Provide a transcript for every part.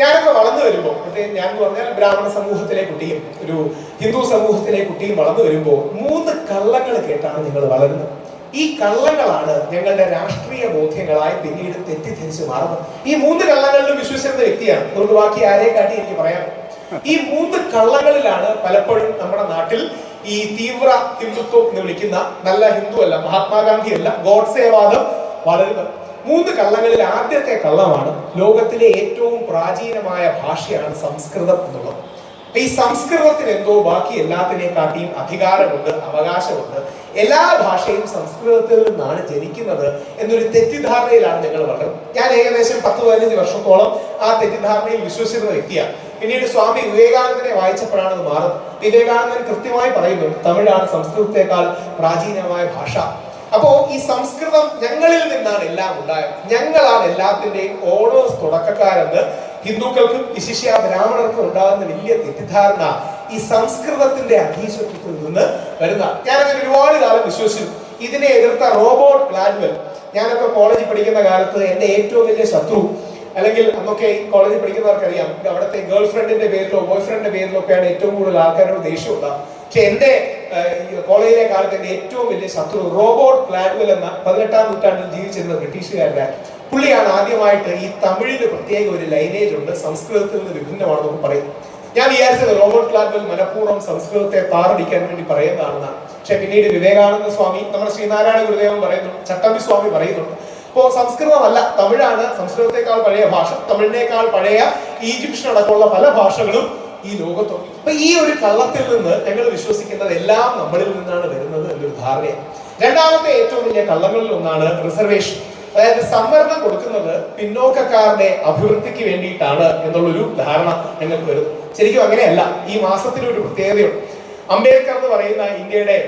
ഞാനൊക്കെ വളർന്നു വരുമ്പോൾ പ്രത്യേകം ഞാൻ പറഞ്ഞാൽ ബ്രാഹ്മണ സമൂഹത്തിലെ കുട്ടിയും ഒരു ഹിന്ദു സമൂഹത്തിലെ കുട്ടിയും വളർന്നു വരുമ്പോൾ മൂന്ന് കള്ളങ്ങൾ കേട്ടാണ് നിങ്ങൾ വളരുന്നത്. ഈ കള്ളങ്ങളാണ് ഞങ്ങളുടെ രാഷ്ട്രീയ ബോധ്യങ്ങളായി പിന്നീട് തെറ്റിദ്ധരിച്ച് മാറുന്നത്. ഈ മൂന്ന് കള്ളങ്ങളിലും വിശ്വസിക്കുന്ന വ്യക്തിയാണ്. അതുകൊണ്ട് ബാക്കി ആരെ കാട്ടി എനിക്ക് പറയാം. ഈ മൂന്ന് കള്ളങ്ങളിലാണ് പലപ്പോഴും നമ്മുടെ നാട്ടിൽ ഈ തീവ്ര ഹിന്ദുത്വം എന്ന് വിളിക്കുന്ന നല്ല ഹിന്ദു അല്ല മഹാത്മാഗാന്ധി അല്ല ഗോഡ്സേവാദം വളരുന്നത്. മൂന്ന് കള്ളങ്ങളിൽ ആദ്യത്തെ കള്ളമാണ് ലോകത്തിലെ ഏറ്റവും പ്രാചീനമായ ഭാഷയാണ് സംസ്കൃതം എന്നുള്ളത്. ഈ സംസ്കൃതത്തിന് എന്തോ ബാക്കി എല്ലാത്തിനെക്കാട്ടിയും അധികാരമുണ്ട് അവകാശമുണ്ട്. എല്ലാ ഭാഷയും സംസ്കൃതത്തിൽ നിന്നാണ് ജനിക്കുന്നത് എന്നൊരു തെറ്റിദ്ധാരണയിലാണ് ഞങ്ങൾ വളർന്നത്. ഞാൻ ഏകദേശം പത്ത് പതിനഞ്ച് വർഷത്തോളം ആ തെറ്റിദ്ധാരണയിൽ വിശ്വസിച്ചിരുന്ന വ്യക്തിയാണ്. പിന്നീട് സ്വാമി വിവേകാനന്ദനെ വായിച്ചപ്പോഴാണ് അത് മാറുന്നത്. വിവേകാനന്ദൻ കൃത്യമായി പറയുന്നുണ്ട് തമിഴാണ് സംസ്കൃതത്തെക്കാൾ പ്രാചീനമായ ഭാഷ. അപ്പോ ഈ സംസ്കൃതം ഞങ്ങളിൽ നിന്നാണ് എല്ലാം ഉണ്ടായത് ഞങ്ങളാണ് എല്ലാത്തിന്റെയും ഓണേഴ്സ് തുടക്കക്കാരെന്ന് ഹിന്ദുക്കൾക്കും വിശിഷ്യ ബ്രാഹ്മണർക്കും ഉണ്ടാകുന്ന വലിയ തെറ്റിദ്ധാരണ ഈ സംസ്കൃതത്തിന്റെ അധീശത്വത്തിൽ നിന്ന് വരുന്ന ഞാനങ്ങനെ ഒരുപാട് കാലം വിശ്വസിച്ചു ഇതിനെ എതിർത്ത റോബോട്ട് ഗ്ലാഡ്വെൽ ഞാനൊക്കെ കോളേജിൽ പഠിക്കുന്ന കാലത്ത് എന്റെ ഏറ്റവും വലിയ ശത്രു. അല്ലെങ്കിൽ അന്നൊക്കെ കോളേജിൽ പഠിക്കുന്നവർക്കറിയാം അവിടുത്തെ ഗേൾ ഫ്രണ്ടിന്റെ പേരിലോ ബോയ് ഫ്രണ്ടിന്റെ പേരിലോ ഒക്കെയാണ് ഏറ്റവും കൂടുതൽ ആൾക്കാരോട് ദേഷ്യം ഉണ്ടാകും പക്ഷെ എന്റെ കോളേജിലെ കാലത്ത് ഏറ്റവും വലിയ ശത്രു റോബോട്ട് ഗ്ലാഡ്വെൽ എന്ന പതിനെട്ടാം നൂറ്റാണ്ടിൽ ജീവിച്ചിരുന്ന ബ്രിട്ടീഷുകാരനാണ് പുള്ളിയാണ് ആദ്യമായിട്ട് ഈ തമിഴിന് പ്രത്യേക ഒരു ലൈനേജ് ഉണ്ട് സംസ്കൃതത്തിൽ നിന്ന് വിഭിന്നമാണെന്നൊക്കെ പറയും. ഞാൻ വിചാരിച്ചത് റോബോട്ട് ക്ലാഡ്വെൽ മനഃപൂർവം സംസ്കൃതത്തെ താറടിക്കാൻ വേണ്ടി പറയുന്നതാണെന്നാണ്. പക്ഷെ പിന്നീട് വിവേകാനന്ദ സ്വാമി നമ്മുടെ ശ്രീനാരായണ ഗുരുദേവൻ പറയുന്നു ചട്ടമ്പി സ്വാമി പറയുന്നുണ്ട്. അപ്പോ സംസ്കൃതമല്ല തമിഴാണ് സംസ്കൃതത്തെക്കാൾ പഴയ ഭാഷ. തമിഴിനേക്കാൾ പഴയ ഈജിപ്ഷ്യൻ അടക്കമുള്ള പല ഭാഷകളും ഈ ലോകത്തോ അപ്പൊ ഈ ഒരു കള്ളത്തിൽ നിന്ന് ഞങ്ങൾ വിശ്വസിക്കുന്നത് എല്ലാം നമ്മളിൽ നിന്നാണ് വരുന്നത് എന്നൊരു ധാരണയാണ് രണ്ടാമത്തെ ഏറ്റവും വലിയ കള്ളങ്ങളിൽ ഒന്നാണ് റിസർവേഷൻ അതായത് സംവരണം കൊടുക്കുന്നത് പിന്നോക്കക്കാരുടെ അഭിവൃദ്ധിക്ക് വേണ്ടിയിട്ടാണ് എന്നുള്ളൊരു ധാരണ ഞങ്ങൾക്ക് വരുന്നു. ശരിക്കും അങ്ങനെയല്ല ഈ മാസത്തിന് ഒരു പ്രത്യേകതയുണ്ട്. അംബേദ്കർ എന്ന് പറയുന്ന ഇന്ത്യയുടെ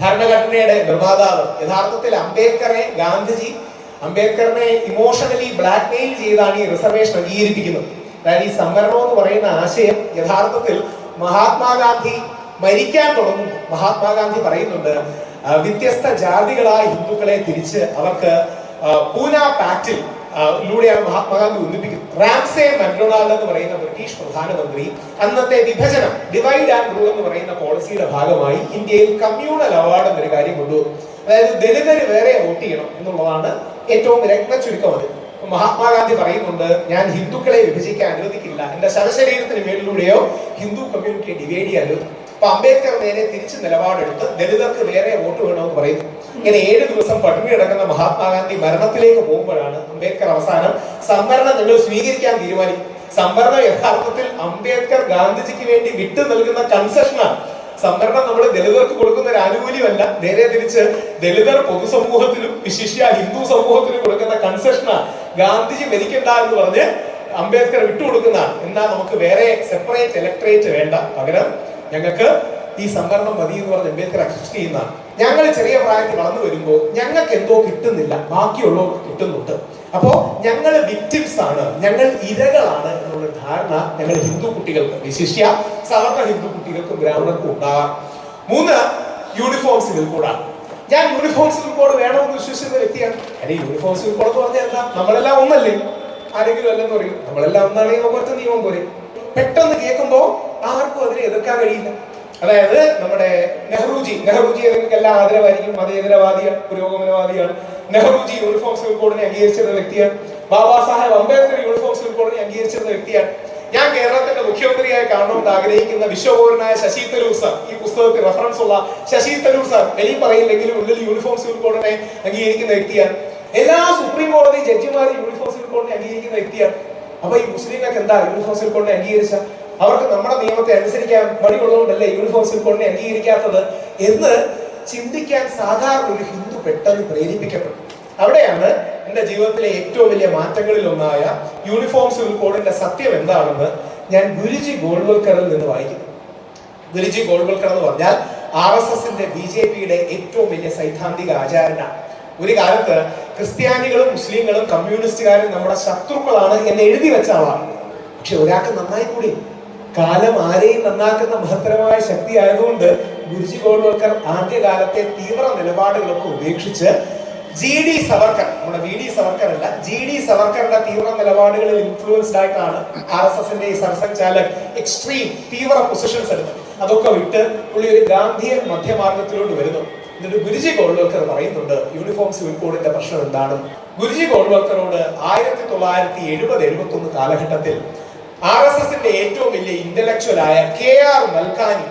ഭരണഘടനയുടെ നിർമ്മാതാവ് യഥാർത്ഥത്തിൽ അംബേദ്കറെ ഗാന്ധിജി അംബേദ്കറിനെ ഇമോഷണലി ബ്ലാക്ക്മെയിൽ ചെയ്താണ് ഈ റിസർവേഷൻ അംഗീകരിപ്പിക്കുന്നത്. അതായത് ഈ സംവരണം എന്ന് പറയുന്ന ആശയം യഥാർത്ഥത്തിൽ മഹാത്മാഗാന്ധി മരിക്കാൻ തുടങ്ങുന്നു. മഹാത്മാഗാന്ധി പറയുന്നുണ്ട് വ്യത്യസ്ത ജാതികളായ ഹിന്ദുക്കളെ തിരിച്ച് അവർക്ക് പൂന പാക്റ്റിൽ ലൂടെയാണ് മഹാത്മാഗാന്ധി ഒന്നിപ്പിക്കുന്നത്. റാംസെ മക്ഡൊണാൾഡ് എന്ന് പറയുന്ന ബ്രിട്ടീഷ് പ്രധാനമന്ത്രി അന്നത്തെ വിഭജനം ഡിവൈഡ് ആൻഡ് റൂൾ എന്ന് പറയുന്ന പോളിസിയുടെ ഭാഗമായി ഇന്ത്യയിൽ കമ്മ്യൂണൽ അവാർഡ് എന്നൊരു കാര്യം കൊണ്ടുവന്നു. അതായത് ദലിതര് വേറെ വോട്ട് ചെയ്യണം എന്നുള്ളതാണ് ഏറ്റവും രത്ന അത് മഹാത്മാഗാന്ധി പറയുന്നുണ്ട് ഞാൻ ഹിന്ദുക്കളെ വിഭജിക്കാൻ അനുവദിക്കില്ല. എന്റെ ശവശരീരത്തിന് മേളിലൂടെയോ ഹിന്ദു കമ്മ്യൂണിറ്റിയെ ഡിവൈഡ് ചെയ്യാൻ അപ്പൊ അംബേദ്കർ നേരെ തിരിച്ച് നിലപാടെടുത്ത് ദലിതർക്ക് വേറെ വോട്ട് വേണമെന്ന് പറയുന്നു. ഇങ്ങനെ ഏഴ് ദിവസം പട്ടിണി കിടക്കുന്ന മഹാത്മാഗാന്ധി മരണത്തിലേക്ക് പോകുമ്പോഴാണ് അംബേദ്കർ അവസാനം സംവരണം നിങ്ങൾ സ്വീകരിക്കാൻ തീരുമാനിക്കും സംവരണം യഥാർത്ഥത്തിൽ അംബേദ്കർ ഗാന്ധിജിക്ക് വേണ്ടി വിട്ടു നൽകുന്ന കൺസെഷനാണ് സംവരണം നമ്മൾ ദലിതർക്ക് കൊടുക്കുന്ന ഒരു ആനുകൂല്യമല്ല. നേരെ തിരിച്ച് ദലിതർ പൊതുസമൂഹത്തിലും വിശിഷ്യ ഹിന്ദു സമൂഹത്തിലും കൊടുക്കുന്ന കൺസെഷനാണ് ഗാന്ധിജി മരിക്കണ്ട എന്ന് പറഞ്ഞ് അംബേദ്കർ വിട്ടുകൊടുക്കുന്നതാണ് എന്നാൽ നമുക്ക് വേറെ സെപ്പറേറ്റ് ഇലക്ട്രേറ്റ് വേണ്ട. പകരം ഞങ്ങൾക്ക് ഈ സംവരണം മതി എന്ന് പറഞ്ഞ് അംബേദ്കർ അക്സെപ്റ്റ് ചെയ്യുന്നതാണ് ഞങ്ങൾ ചെറിയ പ്രായത്തിൽ വളർന്നു വരുമ്പോൾ ഞങ്ങൾക്ക് എന്തോ കിട്ടുന്നില്ല. ബാക്കിയുള്ളവർക്ക് കിട്ടുന്നുണ്ട്. അപ്പോ ഞങ്ങൾ വിക്ടിംസ് ആണ്. ഞങ്ങൾ ഇരകളാണ് എന്നുള്ള ധാരണ ഞങ്ങൾ ഹിന്ദു കുട്ടികൾക്ക് വിശിഷ്യ സവർണ ഹിന്ദു കുട്ടികൾക്കും ബ്രാഹ്മണർക്കും ഉണ്ടാകാം. മൂന്ന് യൂണിഫോംസ് കൂടാണ് ഞാൻ യൂണിഫോം സിവിൽ കോഡ് വേണമെന്ന് വിശ്വസിക്കുന്ന വ്യക്തിയാണ്. അല്ലെ യൂണിഫോം സിവിൽ കോഡ് എന്ന് പറഞ്ഞാൽ എന്താ? നമ്മളെല്ലാം ഒന്നല്ലേ? ആരെങ്കിലും അല്ലെന്ന് പറയും. നമ്മളെല്ലാം ഒന്നാണെങ്കിൽ കുറച്ച് നിയമം പോലെ. പെട്ടെന്ന് കേൾക്കുമ്പോൾ ആർക്കും അതിനെ എതിർക്കാൻ കഴിയില്ല. അതായത് നമ്മുടെ നെഹ്റുജി. നെഹ്റുജി നിങ്ങൾക്ക് എല്ലാ ആദരവായിരിക്കും. മതേതരവാദിയാണ് പുരോഗമനവാദിയാണ്. നെഹ്റുജി യൂണിഫോം സിവിൽ കോഡിനെ അംഗീകരിച്ചിരുന്ന വ്യക്തിയാണ്. ബാബാ സാഹേബ് അംബേദ്കർ യൂണിഫോം സിവിൽ കോഡിനെ അംഗീകരിച്ചിരുന്ന വ്യക്തിയാണ്. ഞാൻ കേരളത്തിന്റെ മുഖ്യമന്ത്രിയായി കാണണമെന്ന് ആഗ്രഹിക്കുന്ന വിശ്വപൗരനായ ശശി തരൂർ സാർ ഈ പുസ്തകത്തിൽ റെഫറൻസ് ഉള്ള ശശി തരൂർ സാർ വെളി പറയില്ലെങ്കിലും ഉള്ളിൽ യൂണിഫോം സിവിൽ കോഡിനെ അംഗീകരിക്കുന്ന വ്യക്തിയാണ്. എല്ലാ സുപ്രീം കോടതി ജഡ്ജിമാരും യൂണിഫോം സിവിൽ കോഡിനെ അംഗീകരിക്കുന്ന വ്യക്തിയാണ്. അപ്പൊ ഈ മുസ്ലിങ്ങൾക്ക് എന്താ യൂണിഫോം സിവിൽ കോഡിനെ അംഗീകരിച്ച? അവർക്ക് നമ്മുടെ നിയമത്തെ അനുസരിക്കാൻ മടിയുള്ളതുകൊണ്ടല്ലേ യൂണിഫോം സിവിൽ കോഡിനെ അംഗീകരിക്കാത്തത്? എന്ന് ചിന്തിക്കാൻ സാധാരണ ഒരു ഹിന്ദു പെട്ടെന്ന് പ്രേരിപ്പിക്കപ്പെടും. അവിടെയാണ് എന്റെ ജീവിതത്തിലെ ഏറ്റവും വലിയ മാറ്റങ്ങളിൽ ഒന്നായ യൂണിഫോം സിവിൽ കോഡിന്റെ സത്യം എന്താണെന്ന് ഞാൻ ഗുരുജി ഗോൾവൽക്കറിൽ നിന്ന് വായിക്കുന്നു. ഗുരുജി ഗോൾവൽക്കർ എന്ന് പറഞ്ഞാൽ ആർ എസ് എസിന്റെ ബി ജെ പിയുടെ ഏറ്റവും വലിയ സൈദ്ധാന്തിക ആചാരനാണ്. ഒരു കാലത്ത് ക്രിസ്ത്യാനികളും മുസ്ലിങ്ങളും കമ്മ്യൂണിസ്റ്റുകാരും നമ്മുടെ ശത്രുക്കളാണ് എന്ന് എഴുതി വെച്ച ആളാണ്. പക്ഷെ ഒരാൾക്ക് നന്നായി കൂടി. കാലം ആരെയും നന്നാക്കുന്ന മഹത്തരമായ ശക്തി ആയതുകൊണ്ട് ഗുരുജി ഗോൾവൽക്കർ ആദ്യകാലത്തെ തീവ്ര നിലപാടുകളൊക്കെ ഉപേക്ഷിച്ച് ജി ഡി സവർക്കർ നമ്മുടെ വി ഡി സവർക്കർ അല്ല ജി ഡി സവർക്കറുടെ തീവ്ര നിലപാടുകളിൽ ഇൻഫ്ലുവൻസ്ഡ് ആയിട്ടാണ് ആർ എസ് എസിന്റെ ഈ എക്സ്ട്രീം തീവ്ര പൊസിഷൻസ് എടുത്തത്. അതൊക്കെ വിട്ട് പുള്ളി ഒരു ഗാന്ധിയൻ മധ്യമാർഗത്തിലോട്ട് വരുന്നു. എന്നിട്ട് ഗുരുജി ഗോൾവൽക്കർ പറയുന്നുണ്ട് യൂണിഫോം സിവിൽ കോഡിന്റെ പ്രശ്നം എന്താണ്? ഗുരുജി ഗോൾവൽക്കറോട് ആയിരത്തി തൊള്ളായിരത്തി എഴുപത് എഴുപത്തി ഒന്ന് കാലഘട്ടത്തിൽ ആർ എസ് എസിന്റെ ഏറ്റവും വലിയ ഇന്റലക്ച്വൽ ആയ K R Malkani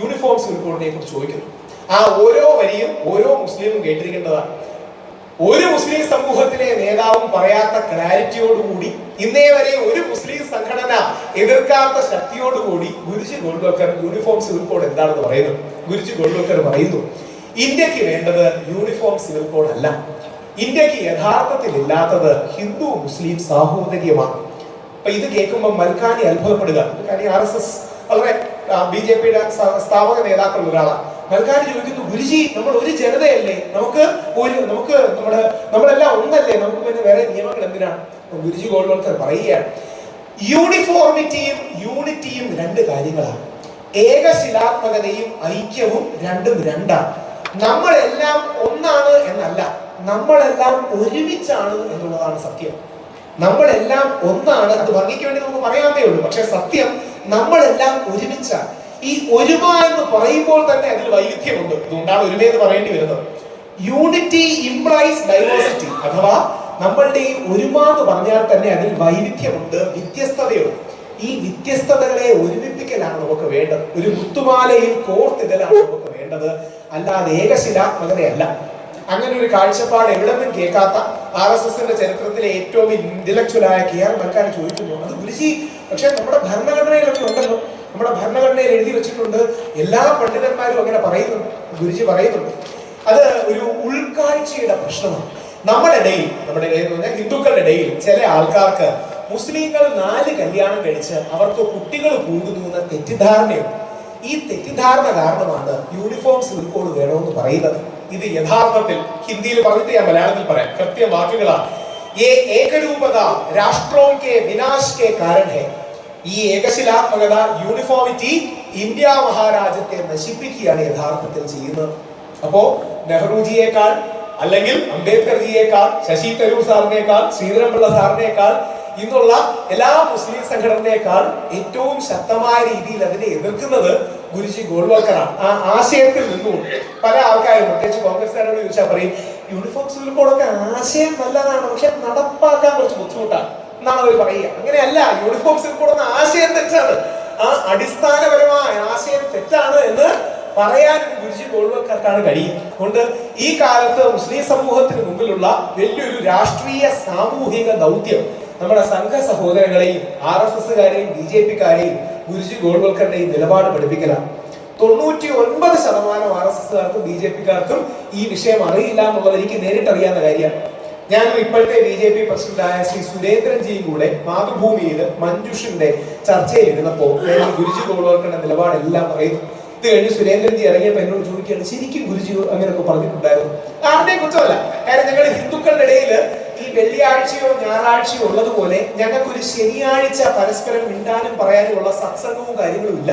uniform civil കോഡിനെ കുറിച്ച് ചോദിക്കുന്നു. ആ ഓരോ വരിയും ഓരോ മുസ്ലിമും കേട്ടിരിക്കേണ്ടതാണ്. ഒരു മുസ്ലിം സമൂഹത്തിലെ നേതാവും പറയാത്ത ക്ലാരിറ്റിയോടുകൂടി ഇന്നേ വരെ ഒരു മുസ്ലിം സംഘടന എതിർക്കാത്ത ശക്തിയോടുകൂടി Guruji Golwalkar uniform civil code എന്താണെന്ന് പറയുന്നു. ഗുരുജി ഗോൾഡ്വക്കർ പറയുന്നു ഇന്ത്യയ്ക്ക് വേണ്ടത് യൂണിഫോം സിവിൽ കോഡ് അല്ല ഇന്ത്യയ്ക്ക് യഥാർത്ഥത്തിൽ ഇല്ലാത്തത് ഹിന്ദു മുസ്ലിം സാഹോദര്യമാണ്. അപ്പൊ ഇത് കേൾക്കുമ്പോൾ മൽക്കാനി അത്ഭുതപ്പെടുക. മൽക്കാനി ആർ എസ് എസ് വളരെ ബി ജെ പിയുടെ സ്ഥാപക നേതാക്കളിൽ ഒരാളാണ്. മൽക്കാനി ചോദിക്കുന്നു ഗുരുജി നമ്മൾ ഒരു ജനതയല്ലേ? നമുക്ക് ഒരു നമുക്ക് നമ്മുടെ നമ്മളെല്ലാം ഒന്നല്ലേ? നമുക്ക് പിന്നെ വേറെ നിയമങ്ങൾ എന്തിനാണ്? ഗുരുജി ഗുരുജി ഗോൾവൽക്കർ പറയുകയാണ് യൂണിഫോർമിറ്റിയും യൂണിറ്റിയും രണ്ട് കാര്യങ്ങളാണ്. ഏകശിലാത്മകതയും ഐക്യവും രണ്ടും രണ്ടാണ്. നമ്മളെല്ലാം ഒന്നാണ് എന്നല്ല നമ്മളെല്ലാം ഒരുമിച്ചാണ് എന്നുള്ളതാണ് സത്യം. നമ്മളെല്ലാം ഒന്നാണ് അത് ഭംഗിക്ക് വേണ്ടി നമുക്ക് പറയാത്തേ ഉള്ളൂ. പക്ഷെ സത്യം നമ്മളെല്ലാം ഒരുമിച്ചാണ്. ഈ ഒരുമ എന്ന് പറയുമ്പോൾ തന്നെ അതിൽ വൈവിധ്യമുണ്ട്. അതുകൊണ്ടാണ് ഒരുമ എന്ന് പറയേണ്ടി വരുന്നത്. യൂണിറ്റി ഇംപ്ലൈസ് ഡൈവേഴ്സിറ്റി അഥവാ നമ്മളുടെ ഈ ഒരുമ എന്ന് പറഞ്ഞാൽ തന്നെ അതിൽ വൈവിധ്യമുണ്ട് വ്യത്യസ്തതയുണ്ട്. ഈ വ്യത്യസ്തതകളെ ഒരുമിപ്പിക്കലാണ് നമുക്ക് വേണ്ടത്. ഒരു മുത്തുമാലയിൽ കോർത്തിടലാണ് നമുക്ക് വേണ്ടത്. അല്ലാതെ ഏകശിലാത്മകതയല്ല. അങ്ങനെ ഒരു കാഴ്ചപ്പാട് എവിടെന്നും കേൾക്കാത്ത ആർ എസ് എസിന്റെ ചരിത്രത്തിലെ ഏറ്റവും ഇന്റലക്ച്വലായ കെ ആർ മൽക്കാൻ ചോദിക്കുന്നു അത് ഗുരുജി പക്ഷെ നമ്മുടെ ഭരണഘടനയിലൊക്കെ ഉണ്ടല്ലോ. നമ്മുടെ ഭരണഘടനയിൽ എഴുതി വെച്ചിട്ടുണ്ട്. എല്ലാ പണ്ഡിതന്മാരും അങ്ങനെ പറയുന്നുണ്ട്. ഗുരുജി പറയുന്നുണ്ട്. അത് ഒരു ഉൾക്കാഴ്ചയുടെ പ്രശ്നമാണ്. നമ്മുടെ ഇടയിൽ നമ്മുടെ ഇടയിൽ പറഞ്ഞാൽ ഹിന്ദുക്കളുടെ ഇടയിൽ ചില ആൾക്കാർക്ക് മുസ്ലിങ്ങൾ നാല് കല്യാണം കഴിച്ച് അവർക്ക് കുട്ടികൾ കൂടുന്നു എന്ന തെറ്റിദ്ധാരണയുണ്ട്. ഈ തെറ്റിദ്ധാരണ കാരണമാണ് യൂണിഫോം സിവിൽ വേണമെന്ന് പറയുന്നത്. ഇത് യഥാർത്ഥത്തിൽ ഹിന്ദിയിൽ പറഞ്ഞിട്ട് ഞാൻ മലയാളത്തിൽ പറയാം. കൃത്യ വാക്കുകളാണ് ഏകരൂപത രാഷ്ട്രോം കെ വിനാശ് കെ കാരണേ. ഈ ഏകശിലാത്മകത യൂണിഫോമിറ്റി ഇന്ത്യ മഹാരാജ്യത്തെ നശിപ്പിക്കുകയാണ് യഥാർത്ഥത്തിൽ ചെയ്യുന്നത്. അപ്പോ നെഹ്റുജിയേക്കാൾ അല്ലെങ്കിൽ അംബേദ്കർജിയേക്കാൾ ശശി തരൂർ സാറിനേക്കാൾ ശ്രീധരൻപിള്ള സാറിനേക്കാൾ ഇന്നുള്ള എല്ലാ മുസ്ലിം സംഘടനയേക്കാൾ ഏറ്റവും ശക്തമായ രീതിയിൽ അതിനെ എതിർക്കുന്നത് ഗുരുജി ഗോൾവൽക്കറാണ് ആ ആശയത്തിൽ നിന്നും പല ആൾക്കാരും പ്രത്യേകിച്ച് കോൺഗ്രസ്സുകാരോട് ചോദിച്ചാൽ പറയും യൂണിഫോം സിവിൽ കോഡൊക്കെ ആശയം നല്ലതാണ് പക്ഷെ നടപ്പാക്കാൻ കുറച്ച് ബുദ്ധിമുട്ടാണ്. എന്നാണ് അവർ പറയുക. അങ്ങനെയല്ല യൂണിഫോം എന്ന ആശയം തെറ്റാണ്. ആ അടിസ്ഥാനപരമായ ആശയം തെറ്റാണ് എന്ന് പറയാൻ ഗുരുജി ഗോൾവക്കർക്കാണ് കഴിയും അതുകൊണ്ട് ഈ കാലത്ത് മുസ്ലിം സമൂഹത്തിന് മുമ്പിലുള്ള വലിയൊരു രാഷ്ട്രീയ സാമൂഹിക ദൗത്യം നമ്മുടെ സംഘ സഹോദരങ്ങളെയും ആർ എസ് എസ്സുകാരെയും ബി ജെ പിക്കാരെയും ഗുരുജി ഗോൾവൽക്കറിന്റെയും നിലപാട് പഠിപ്പിക്കലാണ്. തൊണ്ണൂറ്റി ഒൻപത് ശതമാനം ആർ എസ് എസ്സുകാർക്കും ബി ജെ പിക്കാർക്കും ഈ വിഷയം അറിയില്ല എന്നുള്ളത് എനിക്ക് നേരിട്ടറിയാവുന്ന കാര്യമാണ്. ഞാൻ ഇപ്പോഴത്തെ ബി ജെ പി പ്രസിഡന്റായ ശ്രീ സുരേന്ദ്രൻജിയും കൂടെ മാതൃഭൂമിയിൽ മഞ്ജുഷിന്റെ ചർച്ചയിൽ ഇരുന്നപ്പോൾ ഗുരുജി ഗോൾവൽക്കറിന്റെ നിലപാടെല്ലാം പറയുന്നു ഇത് കഴിഞ്ഞ് സുരേന്ദ്രൻജി ഇറങ്ങിയപ്പോൾ എന്നോട് ചോദിക്കുകയാണ് ശരിക്കും ഗുരുജി അങ്ങനെയൊക്കെ പറഞ്ഞിട്ടുണ്ടായിരുന്നു? ആരുടെ കുറ്റമല്ല. കാരണം ഞങ്ങൾ ഹിന്ദുക്കളുടെ ഇടയിൽ ഈ വെള്ളിയാഴ്ചയോ ഞായറാഴ്ചയോ ഉള്ളതുപോലെ ഞങ്ങൾക്കൊരു ശനിയാഴ്ച പരസ്പരം മിണ്ടാനും പറയാനും ഉള്ള സത്സംഗവും കാര്യങ്ങളും ഇല്ല.